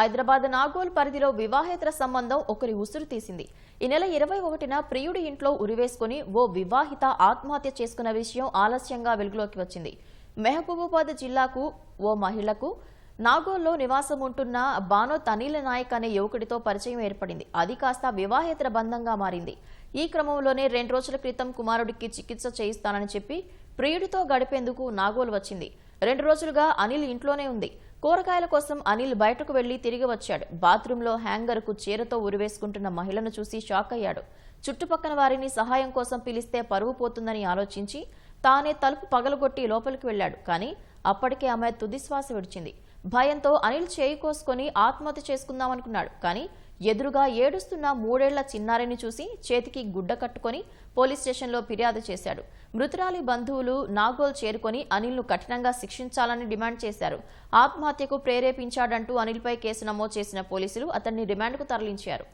హైదరాబాద్ నాగోల్ పరిధిలో వివాహేతర సంబంధం ఒకరి ఉసురు తీసింది. ఈ నెల ఇరవై ఒకటిన ప్రియుడి ఇంట్లో ఉరివేసుకుని ఓ వివాహిత ఆత్మహత్య చేసుకున్న విషయం ఆలస్యంగా వెలుగులోకి వచ్చింది. మెహబూబాబాద్ జిల్లాకు ఓ మహిళకు నాగోల్లో నివాసం ఉంటున్న బానో తనీల నాయక్ అనే యువకుడితో పరిచయం ఏర్పడింది. అది కాస్త వివాహేతర బంధంగా మారింది. ఈ క్రమంలోనే రెండు రోజుల క్రితం కుమారుడికి చికిత్స చేయిస్తానని చెప్పి ప్రియుడితో గడిపేందుకు నాగోల్ వచ్చింది. రెండు రోజులుగా అనిల్ ఇంట్లోనే ఉంది. కూరగాయల కోసం అనిల్ బయటకు వెళ్ళి తిరిగి వచ్చాడు. బాత్రూంలో హ్యాంగర్కు చీరతో ఉరివేసుకుంటున్న మహిళను చూసి షాక్ అయ్యాడు. చుట్టుపక్కల వారిని సహాయం కోసం పిలిస్తే పరువు పోతుందని ఆలోచించి తానే తలుపు పగలగొట్టి లోపలికి వెళ్ళాడు కానీ అప్పటికే ఆమె తుదిశ్వాస విడిచింది. భయంతో అనిల్ చేయి కోసుకొని ఆత్మహత్య చేసుకుందామనుకున్నాడు. కానీ ఎదురుగా ఏడుస్తున్న మూడేళ్ళ చిన్నారిని చూసి చేతికి గుడ్డ కట్టుకొని పోలీస్ స్టేషన్లో ఫిర్యాదు చేశాడు. మృతురాలి బంధువులు నాగోల్ చేరుకొని అనిల్ను కఠినంగా శిక్షించాలని డిమాండ్ చేశారు. ఆత్మహత్యకు ప్రేరేపించాడంటూ అనిల్పై కేసు నమోదు చేసిన పోలీసులు అతన్ని రిమాండ్కు తరలించారు.